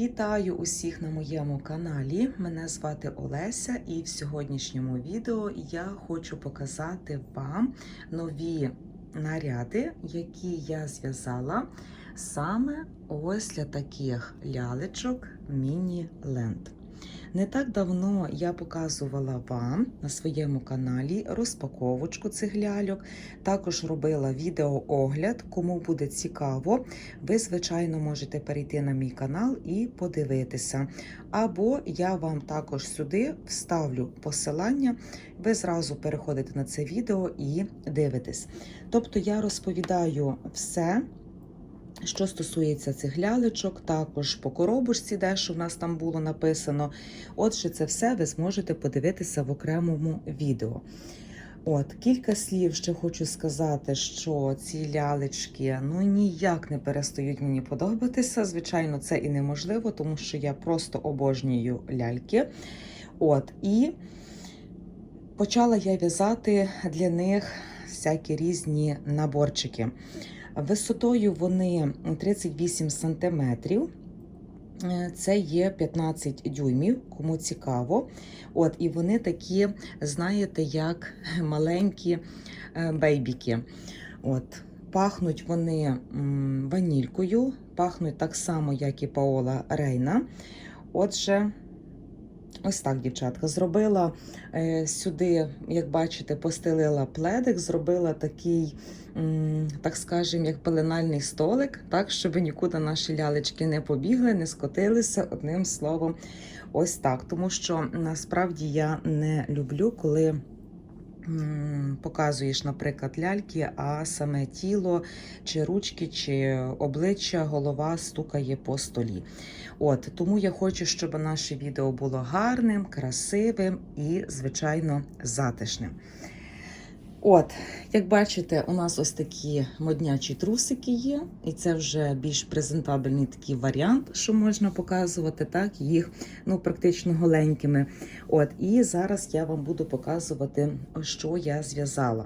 Вітаю усіх на моєму каналі. Мене звати Олеся, і в сьогоднішньому відео я хочу показати вам нові наряди, які я зв'язала саме ось для таких лялечок Міні-Ленд. Не так давно я показувала вам на своєму каналі розпаковочку цих ляльок. Також робила відеоогляд. Кому буде цікаво, ви, звичайно, можете перейти на мій канал і подивитися. Або я вам також сюди вставлю посилання, ви зразу переходите на це відео і дивитесь. Тобто я розповідаю все. Що стосується цих лялечок, також по коробочці, де що в нас там було написано. Отже, це все ви зможете подивитися в окремому відео. От, кілька слів ще хочу сказати, що ці лялечки ну ніяк не перестають мені подобатися. Звичайно, це і неможливо, тому що я просто обожнюю ляльки. От, і почала я в'язати для них всякі різні наборчики. Висотою вони 38 см. Це є 15 дюймів, кому цікаво. От, І вони такі, знаєте, як маленькі е, бейбіки. От, Пахнуть вони ванількою, пахнуть так само, як і Паола Рейна. Отже, ось так, дівчатка, зробила е, сюди, як бачите, постелила пледик, зробила такий, так скажемо, як пеленальний столик, так, щоб нікуди наші лялечки не побігли, не скотилися, одним словом, ось так. Тому що насправді я не люблю, коли. Показуєш, наприклад, ляльки, а саме тіло, чи ручки, чи обличчя, голова стукає по столі. От тому я хочу, щоб наше відео було гарним, красивим і, звичайно, затишним. От, як бачите, у нас ось такі моднячі трусики є, і це вже більш презентабельний такий варіант, що можна показувати, так, їх ну, практично голенькими. От, і зараз я вам буду показувати, що я зв'язала.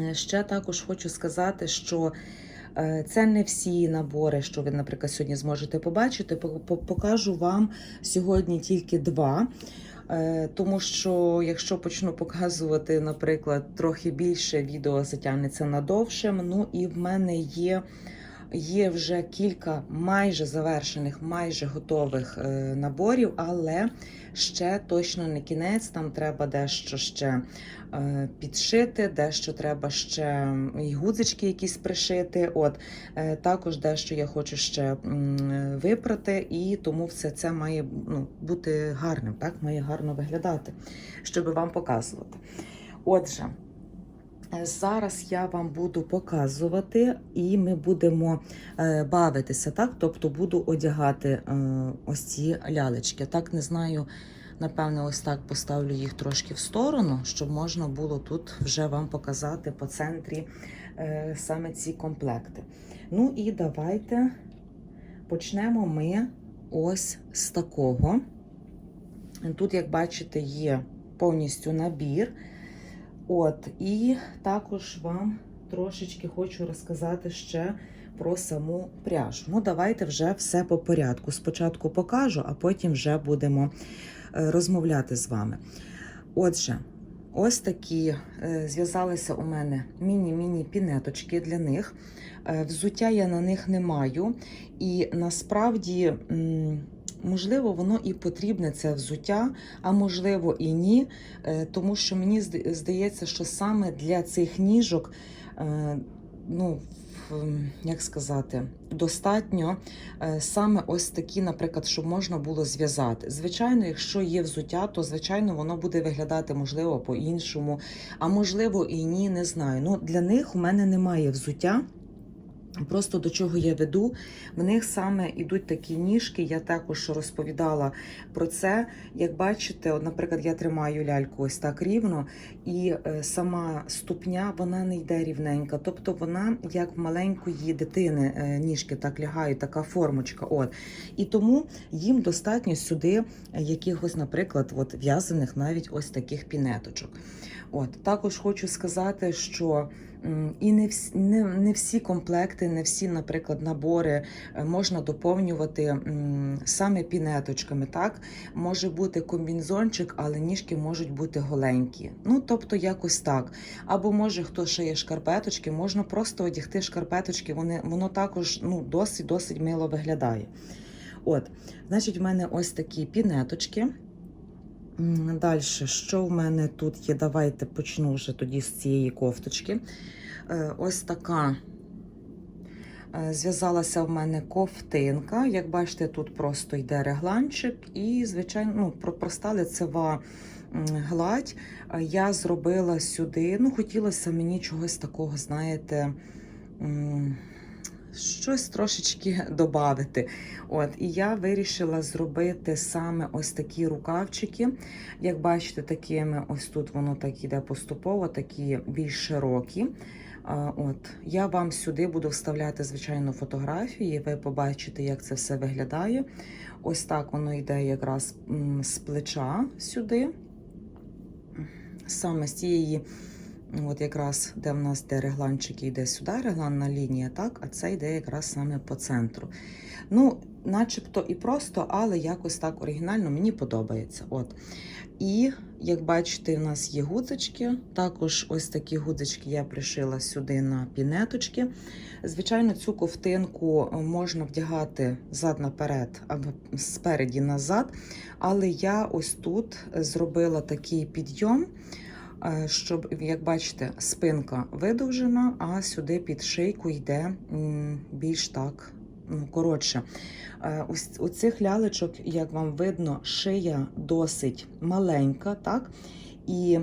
Е, Ще також хочу сказати, що е, це не всі набори, що ви, наприклад, сьогодні зможете побачити. По- по- Покажу вам сьогодні тільки два. Е, Тому що якщо почну показувати, наприклад, трохи більше відео затягнеться надовше. Ну і в мене є, є вже кілька майже завершених, майже готових е, наборів, але ще точно не кінець. Там треба дещо ще е, підшити, дещо треба ще і гудзички якісь пришити. От е, також дещо я хочу ще випрати, і тому все це має ну, бути гарним, так має гарно виглядати, щоб вам показувати. Отже. Е, Зараз я вам буду показувати, і ми будемо е, бавитися, так? Тобто буду одягати е, ось ці лялечки. Так не знаю, напевне, ось так поставлю їх трошки в сторону, щоб можна було тут вже вам показати по центрі саме ці комплекти. Ну і давайте почнемо ми ось з такого. Тут, як бачите, є повністю набір. От, і також вам трошечки хочу розказати ще про саму пряжу. Ну, давайте вже все по порядку. Спочатку покажу, а потім вже будемо е, розмовляти з вами. Отже, ось такі е, зв'язалися у мене міні-міні пінеточки для них. Е, Взуття я на них не маю. І насправді, можливо, воно і потрібне це взуття, а можливо і ні. Е, Тому що мені здається, що саме для цих ніжок, е, ну, як сказати, достатньо е, саме ось такі, наприклад, щоб можна було зв'язати. Звичайно, якщо є взуття, то звичайно воно буде виглядати можливо по-іншому, а можливо і ні, не знаю. Ну, для них у мене немає взуття. Просто до чого я веду, в них саме йдуть такі ніжки. Я також розповідала про це. Як бачите, от, наприклад, я тримаю ляльку ось так рівно, і е, сама ступня вона не йде рівненька. Тобто вона як в маленької дитини е, ніжки так лягають, така формочка. От і тому їм достатньо сюди якихось, наприклад, от в'язаних навіть ось таких пінеточок. От також хочу сказати, що І не всі, не, не всі комплекти, не всі, наприклад, набори е, можна доповнювати саме пінеточками. Так? Може бути комбінзончик, але ніжки можуть бути голенькі. Ну, тобто, якось так. Або може хто шиє шкарпеточки, можна просто одягти шкарпеточки, вони, воно також ну, досить-досить мило виглядає. От, значить, в мене ось такі пінеточки. Далі, що в мене тут є? Давайте почну вже тоді з цієї кофточки. Е, Ось така е, зв'язалася в мене ковтинка. Як бачите, тут просто йде регланчик і, звичайно, ну, проста лицева гладь. Е, Я зробила сюди, ну, хотілося мені чогось такого, знаєте, щось трошечки додати. От, і я вирішила зробити саме ось такі рукавчики. Як бачите, такими ось тут воно так іде поступово, такі більш широкі. От, я вам сюди буду вставляти, звичайно, фотографії. Ви побачите, як це все виглядає. Ось так воно йде якраз з плеча сюди. Саме з цієї, от якраз де в нас де регланчики йде сюди, регланна лінія, так, а це йде якраз саме по центру. Ну, начебто і просто, але якось так оригінально мені подобається. От. І як бачите, у нас є гудзички. Також ось такі гудзички я пришила сюди на пінеточки. Звичайно, цю ковтинку можна вдягати зад наперед або спереді назад. Але я ось тут зробила такий підйом, е, щоб, як бачите, спинка видовжена, а сюди під шийку йде більш так ну, коротше. Е, у цих лялечок, як вам видно, шия досить маленька, так? І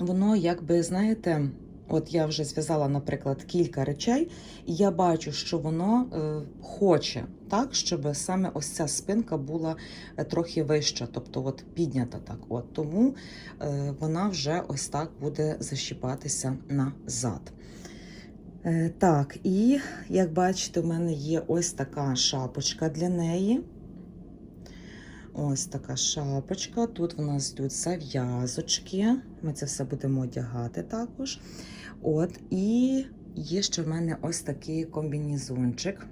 воно, якби, знаєте, от я вже зв'язала, наприклад, кілька речей, і я бачу, що воно е, хоче, так, щоб саме ось ця спинка була е, трохи вища, тобто от піднята так. От, тому е, вона вже ось так буде защіпатися назад. Так, і як бачите, в мене є ось така шапочка для неї. Ось така шапочка. Тут в нас йдуть зав'язочки. Ми це все будемо одягати також. От, і є ще в мене ось такий комбінізончик.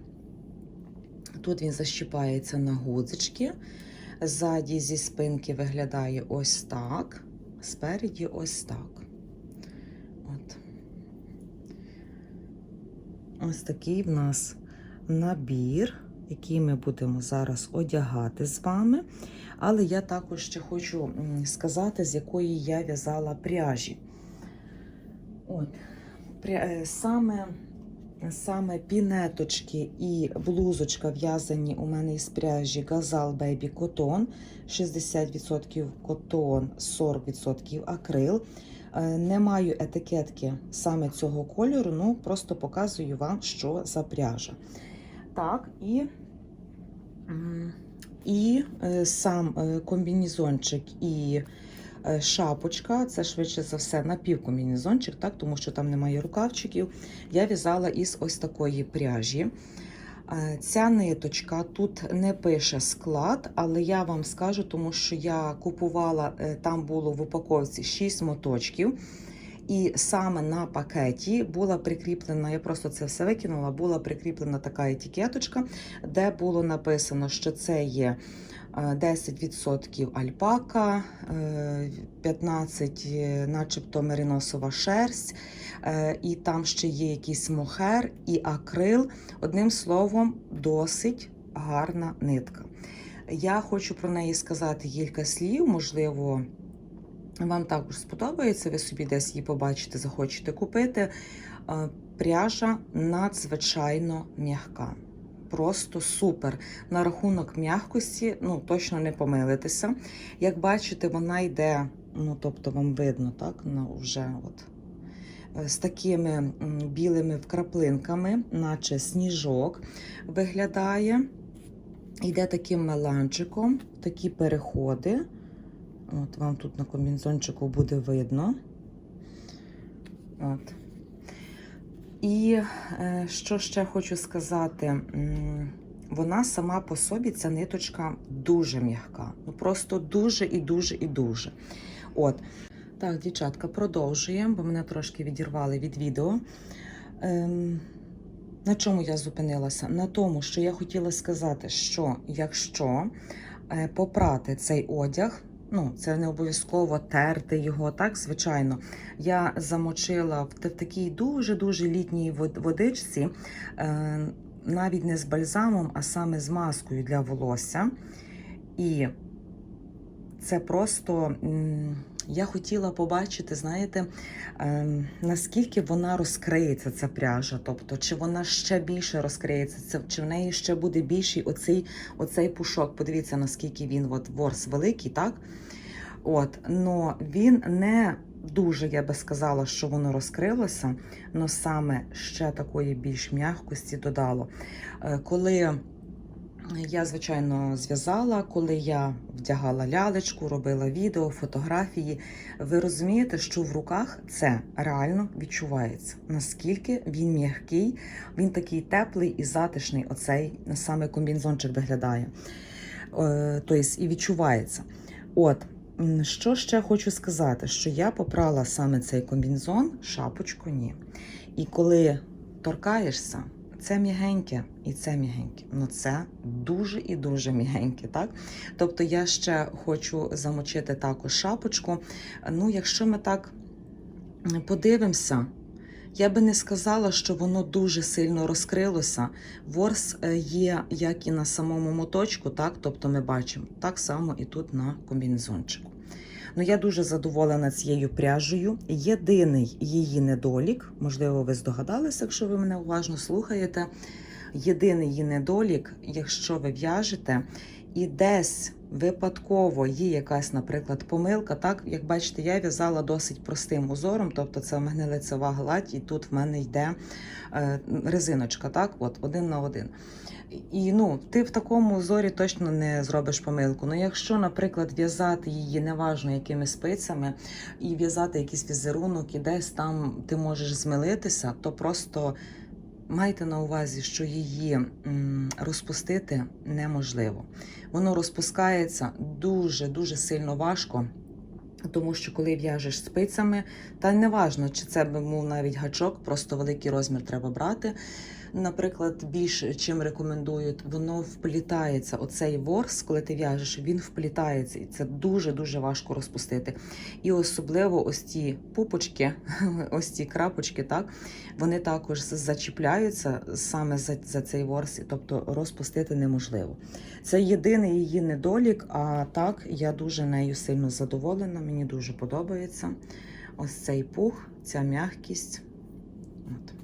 Тут він защіпається на гудзички. Ззаді зі спинки виглядає ось так. Спереді ось так. От. Ось такий в нас набір, який ми будемо зараз одягати з вами. Але я також ще хочу сказати, з якої я в'язала пряжі. От, е, саме, саме пінеточки і блузочка в'язані у мене із пряжі Gazal Baby Cotton. 60% котон, 40% акрил. Е, Не маю етикетки саме цього кольору, ну просто показую вам, що за пряжа. Так, і, і е, сам комбінізончик і шапочка, це швидше за все напівкомбінізончик, так, тому що там немає рукавчиків. Я в'язала із ось такої пряжі. Е, Ця ниточка тут не пише склад, але я вам скажу, тому що я купувала, е, там було в упаковці 6 моточків. І саме на пакеті була прикріплена, я просто це все викинула, була прикріплена така етикеточка, де було написано, що це є е, 10% альпака, е, 15% е, начебто мериносова шерсть, е, і там ще є якийсь мохер і акрил. Одним словом, досить гарна нитка. Я хочу про неї сказати кілька слів, можливо. Вам також сподобається, ви собі десь її побачите, захочете купити. Пряжа надзвичайно м'яка. Просто супер. На рахунок м'якості, ну точно не помилитеся. Як бачите, вона йде, ну тобто вам видно, так? Ну, вже от е, з такими білими вкраплинками, наче сніжок виглядає. Йде таким меланчиком, такі переходи. От вам тут на комбінзончику буде видно. От. І е, що ще хочу сказати, вона сама по собі, ця ниточка дуже м'яка. Ну просто дуже і дуже і дуже. От. Так, дівчатка, продовжуємо, бо мене трошки відірвали від відео. Ем, на чому я зупинилася? На тому, що я хотіла сказати, що якщо е, попрати цей одяг, ну, це не обов'язково терти його, так, звичайно. Я замочила в, такій дуже-дуже літній водичці, е, навіть не з бальзамом, а саме з маскою для волосся. І це просто я хотіла побачити, знаєте, ем, наскільки вона розкриється, ця пряжа. Тобто, чи вона ще більше розкриється, чи в неї ще буде більший оцей, оцей пушок. Подивіться, наскільки він от, ворс великий, так? От, но він не дуже, я би сказала, що воно розкрилося, але саме ще такої більш м'якості додало. Е, Коли я, звичайно, зв'язала, коли я вдягала лялечку, робила відео, фотографії. Ви розумієте, що в руках це реально відчувається. Наскільки він м'який, він такий теплий і затишний. Оцей саме комбінзончик виглядає. Е, Тобто і відчувається. От. Що ще хочу сказати, що я попрала саме цей комбінзон, шапочку ні. І коли торкаєшся, це м'ягеньке і це м'ягеньке. Ну це дуже і дуже м'ягеньке, так? Тобто я ще хочу замочити також шапочку. Ну, якщо ми так подивимося, я би не сказала, що воно дуже сильно розкрилося. Ворс е, є як і на самому моточку, так? Тобто ми бачимо так само і тут на комбінезончику. Ну, я дуже задоволена цією пряжею. Єдиний її недолік, можливо, ви здогадалися, якщо ви мене уважно слухаєте. Єдиний її недолік, якщо ви в'яжете і десь випадково є якась, наприклад, помилка. Так, як бачите, я в'язала досить простим узором, тобто це в мене лицева гладь, і тут в мене йде е, резиночка, так, от один на один. І ну, ти в такому узорі точно не зробиш помилку. Ну, якщо, наприклад, в'язати її неважно якими спицями, і в'язати якийсь візерунок, і десь там ти можеш змилитися, то просто майте на увазі, що її розпустити неможливо. Воно розпускається дуже-дуже сильно важко. Тому що коли в'яжеш спицями, та не важно, чи це був навіть гачок, просто великий розмір треба брати. Наприклад, більш чим рекомендують, воно вплітається. Оцей ворс, коли ти в'яжеш, він вплітається, і це дуже дуже важко розпустити. І особливо ось ці пупочки, ось ці крапочки, так вони також зачіпляються саме за, за цей ворс, тобто розпустити неможливо. Це єдиний її недолік. А так я дуже нею сильно задоволена. Мені дуже подобається ось цей пух, ця м'якість. От.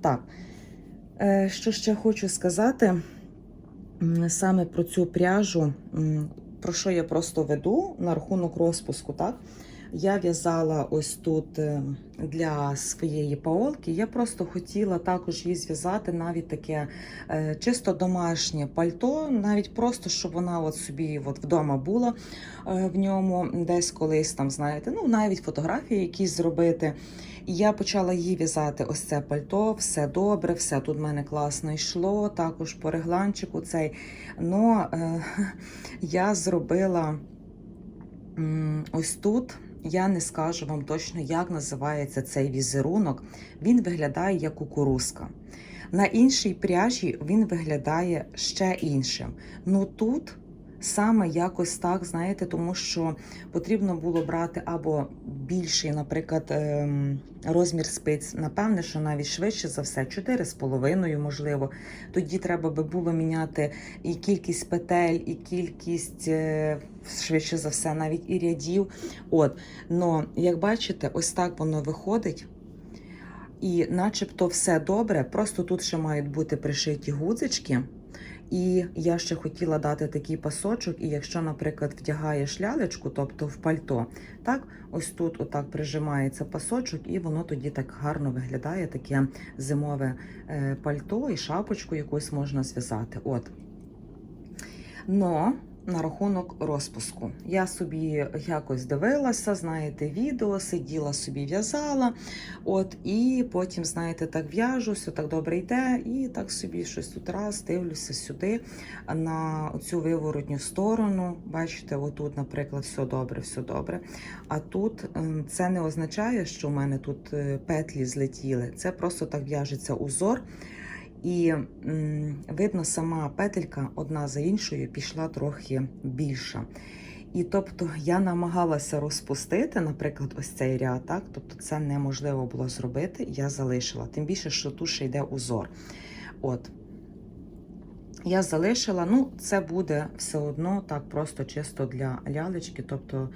Так. Е, Що ще хочу сказати саме про цю пряжу, про що я просто веду на рахунок розпуску, так? Я в'язала ось тут е, для своєї паолки. Я просто хотіла також її зв'язати навіть таке е, чисто домашнє пальто, навіть просто, щоб вона от собі от вдома була в ньому, десь колись там, знаєте, ну навіть фотографії якісь зробити. І я почала її в'язати ось це пальто, все добре, все тут в мене класно йшло, також по регланчику цей. Но е, я зробила ось тут. Я не скажу вам точно, як називається цей візерунок. Він виглядає як кукурузка. На іншій пряжі він виглядає ще іншим. Ну тут саме якось так, знаєте, тому що потрібно було брати або більший, наприклад, ем, розмір спиць. Напевне, що навіть швидше за все, 4,5, можливо. Тоді треба би було міняти і кількість петель, і кількість, е, швидше за все, навіть і рядів. От, но як бачите, ось так воно виходить. І начебто все добре, просто тут ще мають бути пришиті гудзички. І я ще хотіла дати такий пасочок, і якщо, наприклад, вдягаєш лялечку, тобто в пальто, так, ось тут отак прижимається пасочок, і воно тоді так гарно виглядає, таке зимове е, пальто і шапочку якусь можна зв'язати. От. Но на рахунок розпуску. Я собі якось дивилася, знаєте, відео, сиділа собі, в'язала. От, і потім, знаєте, так в'яжу, все так добре йде, і так собі щось тут раз дивлюся сюди на цю виворотню сторону. Бачите, отут, наприклад, все добре, все добре. А тут ем, це не означає, що в мене тут е, петлі злетіли. Це просто так в'яжеться узор. І видно, сама петелька одна за іншою пішла трохи більша. І тобто я намагалася розпустити, наприклад, ось цей ряд, так? Тобто це неможливо було зробити, я залишила. Тим більше, що тут ще йде узор. От. Я залишила, ну, це буде все одно так просто чисто для лялечки, тобто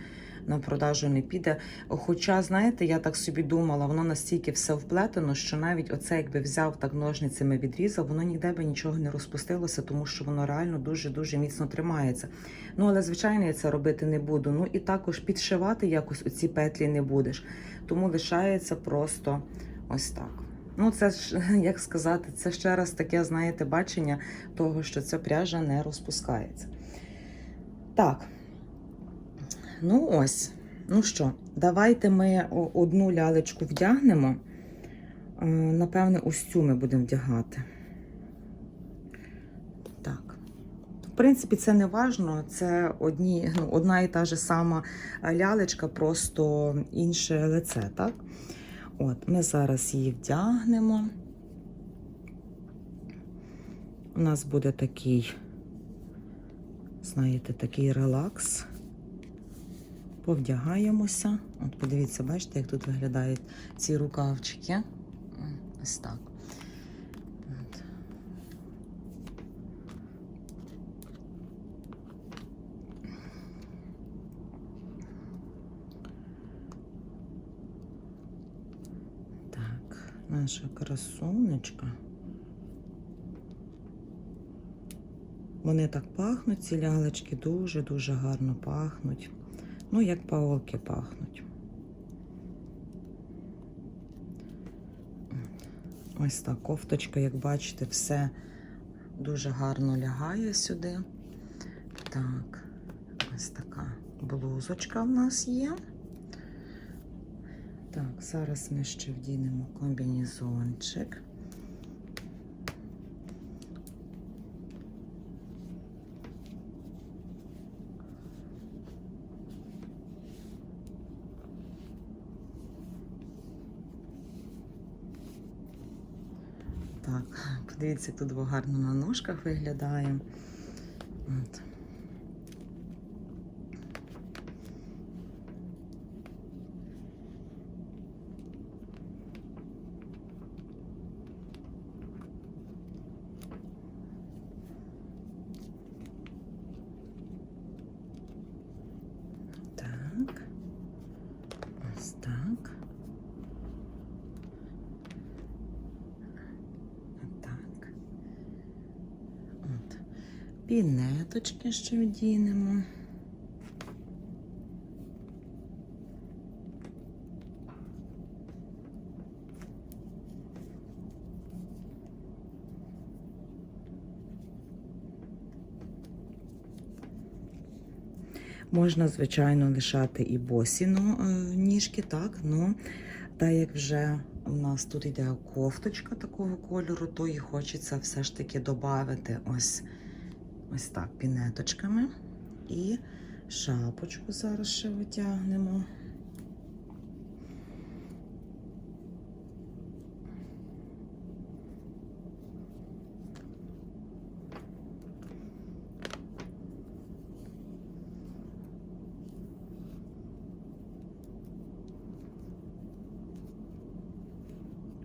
на продажу не піде. Хоча, знаєте, я так собі думала, воно настільки все вплетено, що навіть оце, якби взяв так ножницями відрізав, воно ніде би нічого не розпустилося, тому що воно реально дуже-дуже міцно тримається. Ну, але, звичайно, я це робити не буду. Ну і також підшивати якось оці петлі не будеш. Тому лишається просто ось так. Ну, це ж, як сказати, це ще раз таке, знаєте, бачення того, що ця пряжа не розпускається. Так. Ну ось. Ну що, давайте ми одну лялечку вдягнемо. Е, Напевне, ось цю ми будемо вдягати. Так. В принципі, це не важно. Це одні, ну, одна і та ж сама лялечка, просто інше лице, так? От, ми зараз її вдягнемо. У нас буде такий, знаєте, такий релакс. Повдягаємося. От подивіться, бачите, як тут виглядають ці рукавчики. Ось так. От. Так, наша красунечка. Вони так пахнуть, ці лялечки дуже-дуже гарно пахнуть. Ну, як паолки пахнуть. Ось так кофточка, як бачите, все дуже гарно лягає сюди. Так, ось така блузочка в нас є. Так, зараз ми ще вдінемо комбінезончик. Як тут гарно на ножках виглядає. От. Так. Ось так. Так. От. Пінеточки ще вдінемо. Можна, звичайно, лишати і босі ну, е, ніжки, так, ну, та як вже у нас тут йде кофточка такого кольору, то і хочеться все ж таки додати ось, ось так, пінеточками. І шапочку зараз ще витягнемо.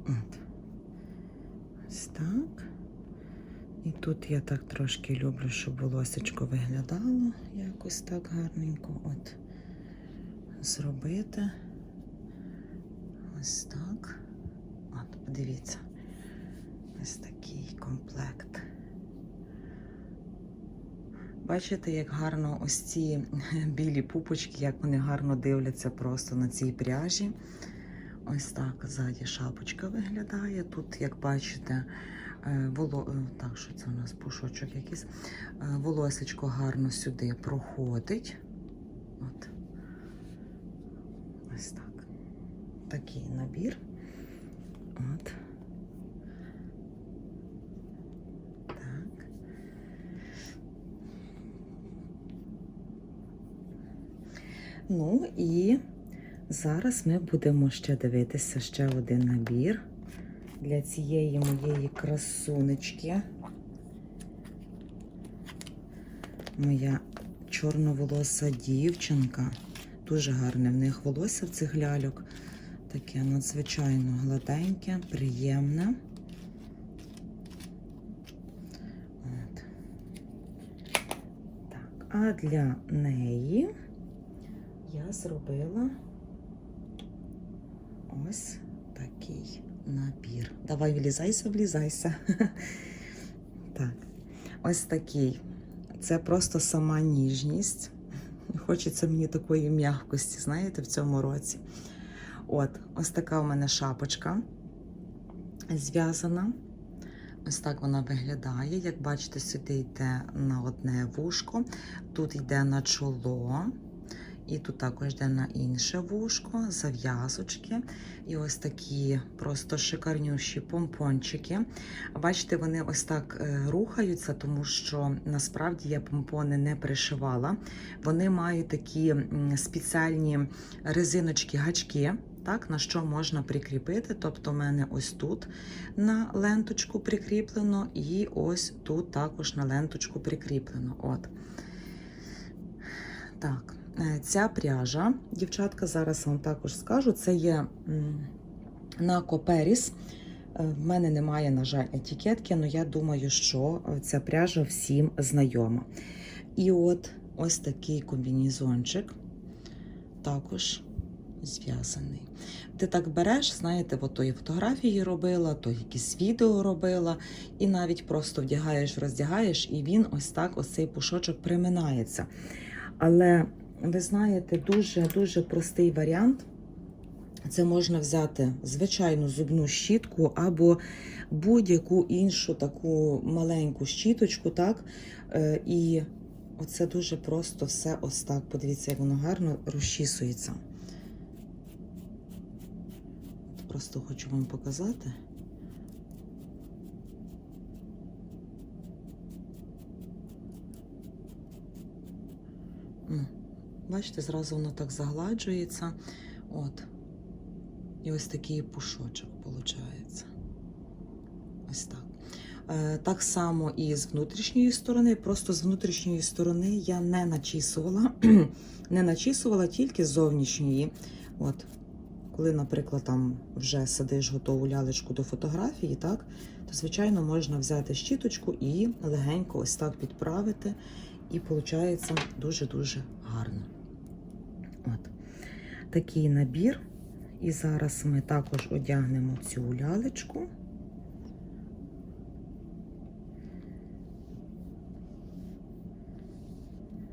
От. Ось так. І тут я так трошки люблю, щоб волосечко виглядало якось так гарненько. От зробити. Ось так. От, подивіться. Ось такий комплект. Бачите, як гарно ось ці білі пупочки, як вони гарно дивляться просто на цій пряжі. Ось так ззаді шапочка виглядає. Тут, як бачите, Воло... е, Так, що це у нас пушочок якийсь. Е, Волосечко гарно сюди проходить. От. Ось так. Такий набір. От. Так. Ну і зараз ми будемо ще дивитися ще один набір для цієї моєї красунечки. Моя чорноволоса дівчинка. Дуже гарне в них волосся в цих ляльок. Таке надзвичайно гладеньке, приємне. От. Так, а для неї я зробила ось такий набір. Давай влізайся, влізайся. Так, ось такий. Це просто сама ніжність. Хочеться мені такої м'якості, знаєте, в цьому році. От, ось така у мене шапочка зв'язана. Ось так вона виглядає. Як бачите, сюди йде на одне вушко, тут йде на чоло, і тут також йде на інше вушко, зав'язочки. І ось такі просто шикарнющі помпончики. Бачите, вони ось так е, рухаються, тому що насправді я помпони не пришивала. Вони мають такі спеціальні резиночки-гачки. Так, на що можна прикріпити. Тобто, в мене ось тут на ленточку прикріплено, і ось тут також на ленточку прикріплено. От. Так, ця пряжа, дівчатка, зараз вам також скажу, це є на Коперіс. Е, В мене немає, на жаль, етикетки, але я думаю, що е, ця пряжа всім знайома. І от ось такий комбінезончик також зв'язаний. Ти так береш, знаєте, от то фотографії робила, то якісь відео робила, і навіть просто вдягаєш, роздягаєш, і він ось так, ось цей пушочок приминається. Але ви знаєте, дуже-дуже простий варіант. Це можна взяти звичайну зубну щітку або будь-яку іншу таку маленьку щіточку, так? Е, І оце дуже просто все ось так. Подивіться, як воно гарно розчісується. Просто хочу вам показати. Бачите, зразу воно так загладжується. От. І ось такий пушочок виходить. Ось так. Е, Так само і з внутрішньої сторони. Просто з внутрішньої сторони я не начісувала, не начісувала тільки з зовнішньої. От. Коли, наприклад, там вже садиш готову лялечку до фотографії, так, то, звичайно, можна взяти щіточку і легенько ось так підправити. І виходить дуже-дуже гарно. От. Такий набір. І зараз ми також одягнемо цю лялечку.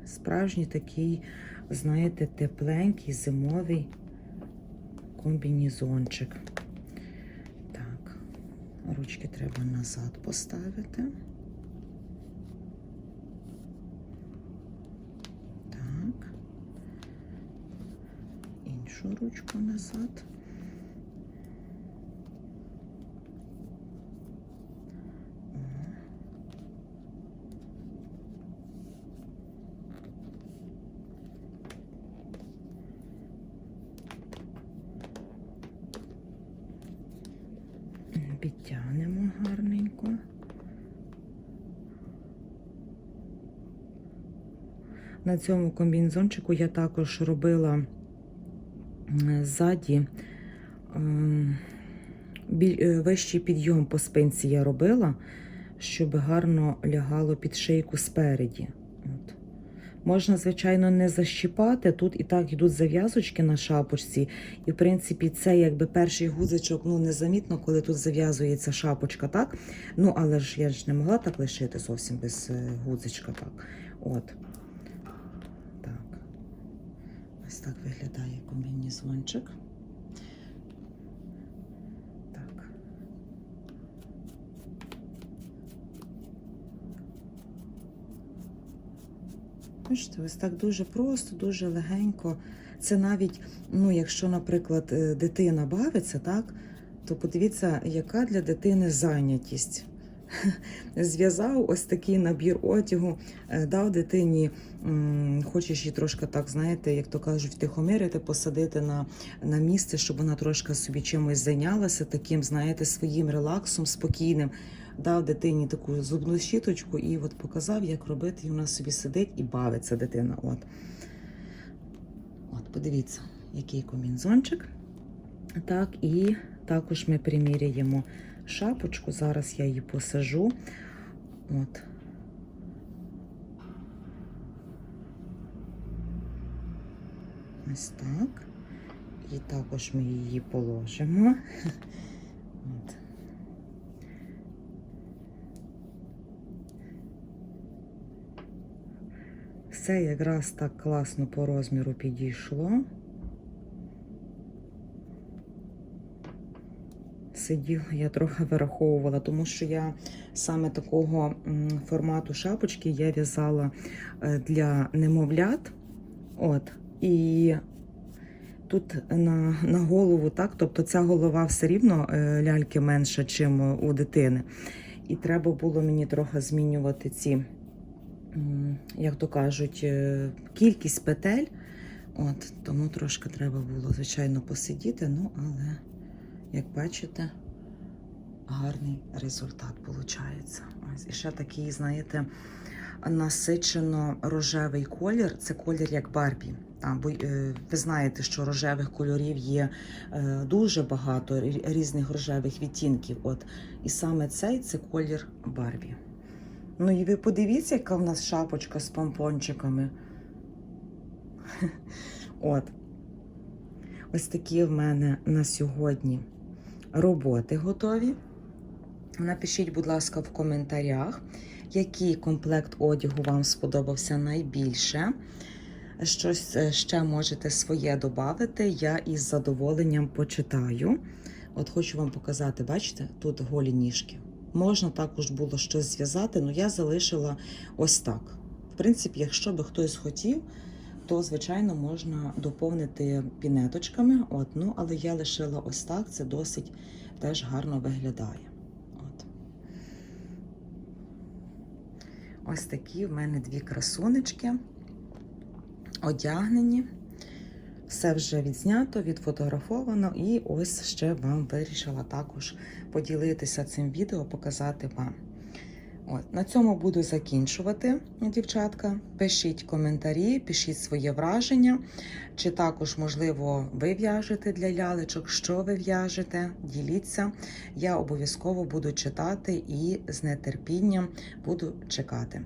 Справжній такий, знаєте, тепленький зимовий комбінезончик. Так, ручки треба назад поставити. Так. Іншу ручку назад. Підтягнемо гарненько. На цьому комбінзончику я також робила ззаді ем, е, вищий підйом по спинці я робила, щоб гарно лягало під шийку спереді. От. Можна, звичайно, не защіпати. Тут і так йдуть зав'язочки на шапочці. І, в принципі, це якби перший гудзичок, ну, незамітно, коли тут зав'язується шапочка, так? Ну, але ж я ж не могла так лишити зовсім без е, гудзичка, так. От. так виглядає комбінізончик. Так. Бачите, ось так дуже просто, дуже легенько. Це навіть, ну, якщо, наприклад, е, дитина бавиться, так, то подивіться, яка для дитини зайнятість. Зв'язав ось такий набір одягу, е, дав дитині, хочеш її трошки так, знаєте, як то кажуть, втихомирити, посадити на, на місце, щоб вона трошки собі чимось зайнялася, таким, знаєте, своїм релаксом, спокійним. Дав дитині таку зубну щіточку і от показав, як робити, і вона собі сидить і бавиться дитина. От, от подивіться, який комінзончик. Так, і також ми приміряємо шапочку. Зараз я її посажу. От. Ось так. І також ми її положимо. От. Все якраз так класно по розміру підійшло. Сиділа, я трохи вираховувала, тому що я саме такого формату шапочки я в'язала е, для немовлят. От. І тут на, на голову, так, тобто ця голова все рівно е, ляльки менша, ніж у дитини. І треба було мені трохи змінювати ці, як то кажуть, е, кількість петель. От, тому трошки треба було, звичайно, посидіти, ну, але. Як бачите, гарний результат виходить. Ось і ще такий, знаєте, насичено рожевий колір. Це колір як Барбі. А, бо, е, ви знаєте, що рожевих кольорів є е, дуже багато різних рожевих відтінків. От. І саме цей це колір Барбі. Ну і ви подивіться, яка в нас шапочка з помпончиками. От. Ось такі в мене на сьогодні роботи готові. Напишіть, будь ласка, в коментарях, який комплект одягу вам сподобався найбільше. Щось е, ще можете своє додати. Я із задоволенням почитаю. От хочу вам показати, бачите, тут голі ніжки. Можна також було щось зв'язати, але я залишила ось так. В принципі, якщо би хтось хотів, то, звичайно, можна доповнити пінеточками. От, ну, але я лишила ось так, це досить теж гарно виглядає. От. Ось такі в мене дві красунечки одягнені. Все вже відзнято, відфотографовано, і ось ще вам вирішила також поділитися цим відео, показати вам. От, на цьому буду закінчувати, дівчатка. Пишіть коментарі, пишіть своє враження, чи також, можливо, ви в'яжете для лялечок, що ви в'яжете, діліться. Я обов'язково буду читати і з нетерпінням буду чекати.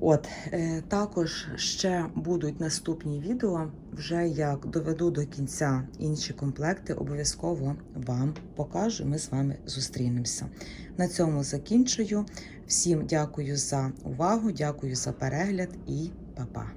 От, е, також ще будуть наступні відео. Вже як доведу до кінця інші комплекти, обов'язково вам покажу. Ми з вами зустрінемося. На цьому закінчую. Всім дякую за увагу, дякую за перегляд і па-па!